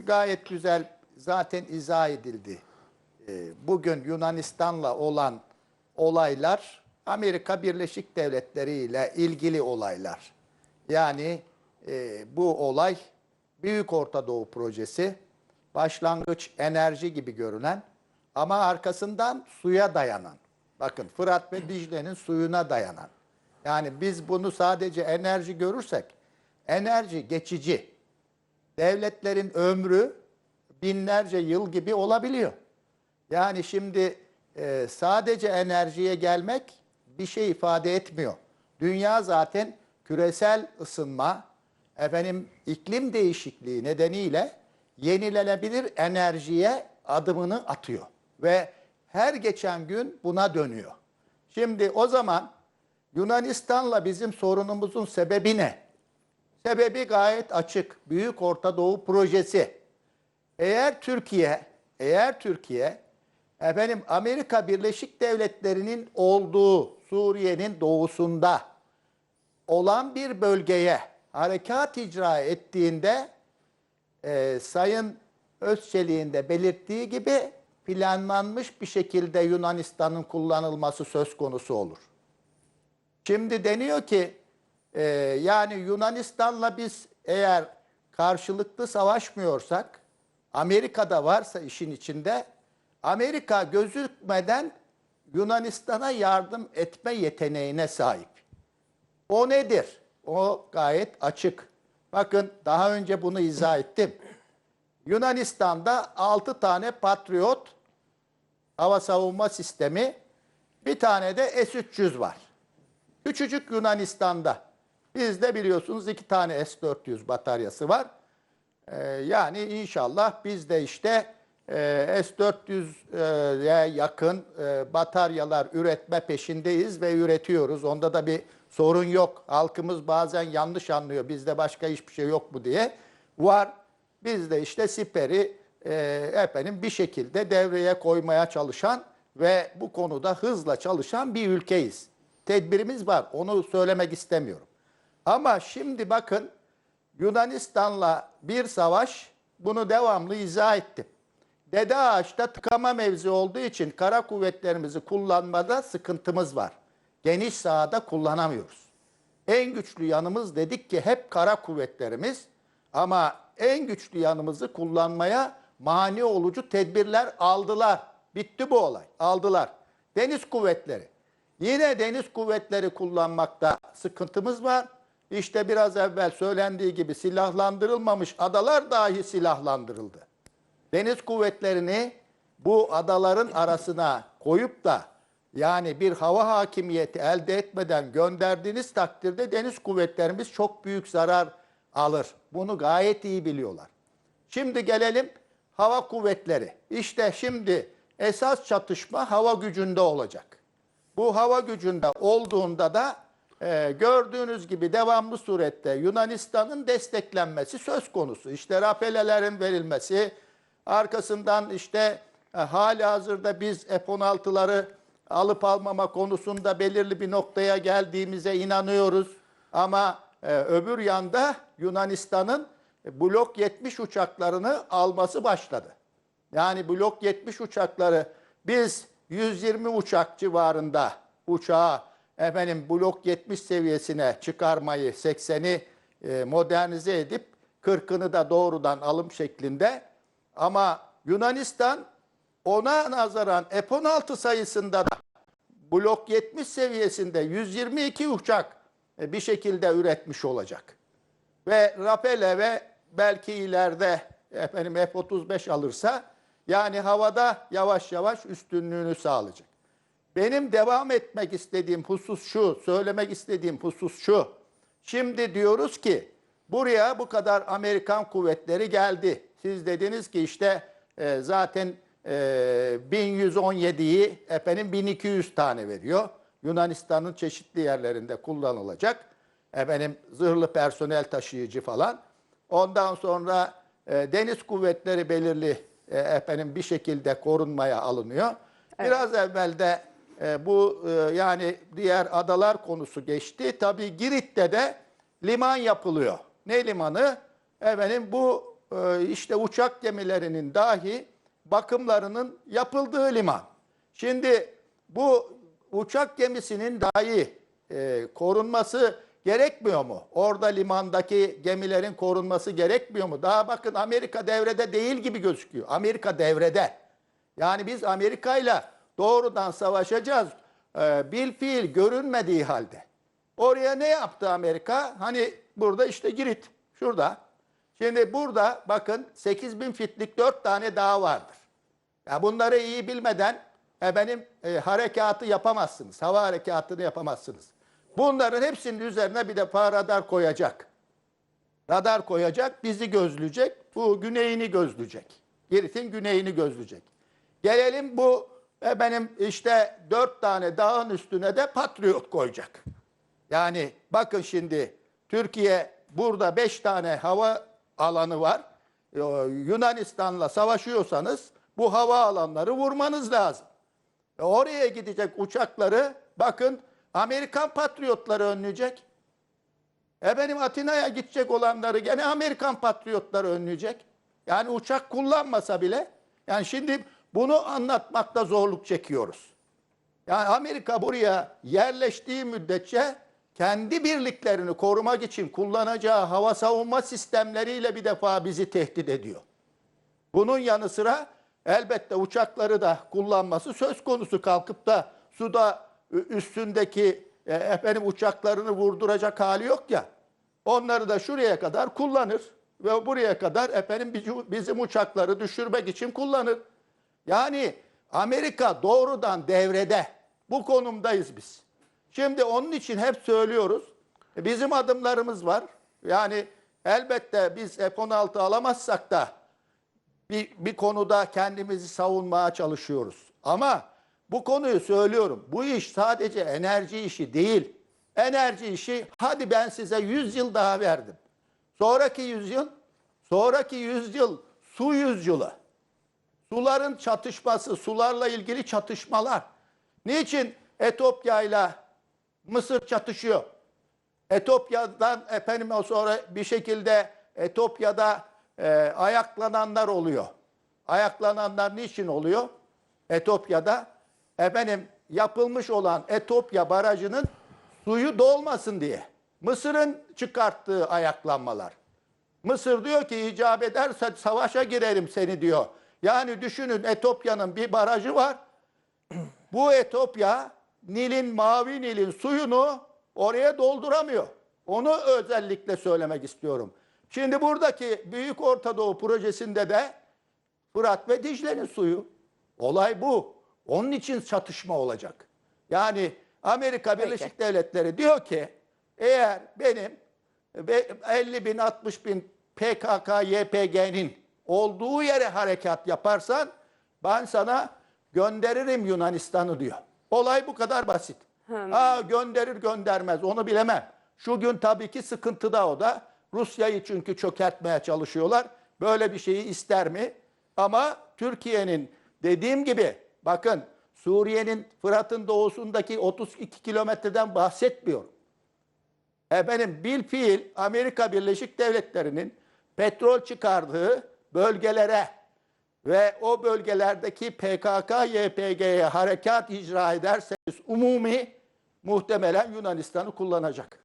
gayet güzel zaten izah edildi. Ee, Bugün Yunanistan'la olan olaylar Amerika Birleşik Devletleri ile ilgili olaylar. Yani e, bu olay Büyük Orta Doğu Projesi başlangıç enerji gibi görünen ama arkasından suya dayanan. Bakın Fırat ve Dicle'nin suyuna dayanan. Yani biz bunu sadece enerji görürsek enerji geçici. Devletlerin ömrü binlerce yıl gibi olabiliyor. Yani şimdi e, sadece enerjiye gelmek bir şey ifade etmiyor. Dünya zaten küresel ısınma, efendim iklim değişikliği nedeniyle yenilenebilir enerjiye adımını atıyor ve her geçen gün buna dönüyor. Şimdi o zaman Yunanistan'la bizim sorunumuzun sebebi ne? Sebebi gayet açık. Büyük Orta Doğu Projesi. Eğer Türkiye, eğer Türkiye efendim Amerika Birleşik Devletleri'nin olduğu Suriye'nin doğusunda olan bir bölgeye harekat icra ettiğinde e, Sayın Özçelik'in de belirttiği gibi planlanmış bir şekilde Yunanistan'ın kullanılması söz konusu olur. Şimdi deniyor ki e, yani Yunanistan'la biz eğer karşılıklı savaşmıyorsak Amerika'da varsa işin içinde Amerika gözükmeden Yunanistan'a yardım etme yeteneğine sahip. O nedir? O gayet açık. Bakın daha önce bunu izah ettim. Yunanistan'da 6 tane Patriot hava savunma sistemi, bir tane de S-300 var. Küçücük Yunanistan'da. Bizde biliyorsunuz iki tane S-400 bataryası var. Ee, yani inşallah biz de işte e, S-400'e yakın e, bataryalar üretme peşindeyiz ve üretiyoruz. Onda da bir sorun yok. Halkımız bazen yanlış anlıyor. Bizde başka hiçbir şey yok mu diye. Var. Biz de işte siperi e, efendim bir şekilde devreye koymaya çalışan ve bu konuda hızla çalışan bir ülkeyiz. Tedbirimiz var. Onu söylemek istemiyorum. Ama şimdi bakın Yunanistan'la bir savaş bunu devamlı izah ettim. Dede Ağaç'ta tıkama mevzi olduğu için kara kuvvetlerimizi kullanmada sıkıntımız var. Geniş sahada kullanamıyoruz. En güçlü yanımız dedik ki hep kara kuvvetlerimiz ama en güçlü yanımızı kullanmaya mani olucu tedbirler aldılar. Bitti bu olay. Aldılar. Deniz kuvvetleri. Yine deniz kuvvetleri kullanmakta sıkıntımız var. İşte biraz evvel söylendiği gibi silahlandırılmamış adalar dahi silahlandırıldı. Deniz kuvvetlerini bu adaların arasına koyup da yani bir hava hakimiyeti elde etmeden gönderdiğiniz takdirde deniz kuvvetlerimiz çok büyük zarar alır. Bunu gayet iyi biliyorlar. Şimdi gelelim hava kuvvetleri. İşte şimdi esas çatışma hava gücünde olacak. Bu hava gücünde olduğunda da e, gördüğünüz gibi devamlı surette Yunanistan'ın desteklenmesi söz konusu. İşte rafelelerin verilmesi, arkasından işte e, hali hazırda biz F-16'ları alıp almama konusunda belirli bir noktaya geldiğimize inanıyoruz. Ama e, öbür yanda Yunanistan'ın Blok 70 uçaklarını alması başladı. Yani Blok 70 uçakları biz 120 uçak civarında uçağı efendim Blok 70 seviyesine çıkarmayı 80'i e, modernize edip 40'ını da doğrudan alım şeklinde ama Yunanistan ona nazaran F-16 sayısında da Blok 70 seviyesinde 122 uçak e, bir şekilde üretmiş olacak. Ve Rapele ve belki ileride efendim F-35 alırsa yani havada yavaş yavaş üstünlüğünü sağlayacak. Benim devam etmek istediğim husus şu, söylemek istediğim husus şu. Şimdi diyoruz ki buraya bu kadar Amerikan kuvvetleri geldi. Siz dediniz ki işte e, zaten e, 1117'yi efendim 1200 tane veriyor. Yunanistan'ın çeşitli yerlerinde kullanılacak. Efendim zırhlı personel taşıyıcı falan. Ondan sonra e, deniz kuvvetleri belirli e, efendim bir şekilde korunmaya alınıyor. Biraz evvel de e, bu e, yani diğer adalar konusu geçti. Tabii Girit'te de liman yapılıyor. Ne limanı? Efendim bu e, işte uçak gemilerinin dahi bakımlarının yapıldığı liman. Şimdi bu uçak gemisinin dahi e, korunması gerekmiyor mu? Orada limandaki gemilerin korunması gerekmiyor mu? Daha bakın Amerika devrede değil gibi gözüküyor. Amerika devrede. Yani biz Amerika ile doğrudan savaşacağız. Ee, bil fiil görünmediği halde. Oraya ne yaptı Amerika? Hani burada işte Girit. Şurada. Şimdi burada bakın 8000 fitlik 4 tane dağ vardır. Ya bunları iyi bilmeden benim harekatı yapamazsınız. Hava harekatını yapamazsınız. Bunların hepsinin üzerine bir defa radar koyacak. Radar koyacak, bizi gözleyecek. Bu güneyini gözleyecek. Girit'in güneyini gözleyecek. Gelelim bu e, benim işte dört tane dağın üstüne de patriot koyacak. Yani bakın şimdi Türkiye burada beş tane hava alanı var. Ee, Yunanistan'la savaşıyorsanız bu hava alanları vurmanız lazım. E, Oraya gidecek uçakları bakın Amerikan patriotları önleyecek. E benim Atina'ya gidecek olanları gene Amerikan patriotları önleyecek. Yani uçak kullanmasa bile. Yani şimdi bunu anlatmakta zorluk çekiyoruz. Yani Amerika buraya yerleştiği müddetçe kendi birliklerini korumak için kullanacağı hava savunma sistemleriyle bir defa bizi tehdit ediyor. Bunun yanı sıra elbette uçakları da kullanması söz konusu kalkıp da suda üstündeki e, efendim uçaklarını vurduracak hali yok ya. Onları da şuraya kadar kullanır ve buraya kadar efendim bizim- uçakları düşürmek için kullanır. Yani Amerika doğrudan devrede. Bu konumdayız biz. Şimdi onun için hep söylüyoruz. e, Bizim adımlarımız var. Yani elbette biz F-16 alamazsak da bir, bir konuda kendimizi savunmaya çalışıyoruz. Ama bu konuyu söylüyorum. Bu iş sadece enerji işi değil. Enerji işi hadi ben size 100 yıl daha verdim. Sonraki 100 yıl, sonraki 100 yıl su yüzyılı. Suların çatışması, sularla ilgili çatışmalar. Niçin Etopya ile Mısır çatışıyor? Etopya'dan efendim o sonra bir şekilde Etopya'da e, ayaklananlar oluyor. Ayaklananlar niçin oluyor? Etopya'da efendim yapılmış olan Etopya barajının suyu dolmasın diye. Mısır'ın çıkarttığı ayaklanmalar. Mısır diyor ki icap ederse savaşa girerim seni diyor. Yani düşünün Etopya'nın bir barajı var. Bu Etopya Nil'in, Mavi Nil'in suyunu oraya dolduramıyor. Onu özellikle söylemek istiyorum. Şimdi buradaki Büyük Orta Doğu projesinde de Fırat ve Dicle'nin suyu. Olay bu. Onun için çatışma olacak. Yani Amerika Birleşik Devletleri diyor ki eğer benim ve 50 bin 60 bin PKK YPG'nin olduğu yere harekat yaparsan ben sana gönderirim Yunanistan'ı diyor. Olay bu kadar basit. Ha, gönderir göndermez onu bilemem. Şu gün tabii ki sıkıntıda o da. Rusya'yı çünkü çökertmeye çalışıyorlar. Böyle bir şeyi ister mi? Ama Türkiye'nin dediğim gibi bakın Suriye'nin Fırat'ın doğusundaki 32 kilometreden bahsetmiyorum. Efendim bil fiil Amerika Birleşik Devletleri'nin petrol çıkardığı bölgelere ve o bölgelerdeki PKK, YPG'ye harekat icra ederseniz umumi muhtemelen Yunanistan'ı kullanacak.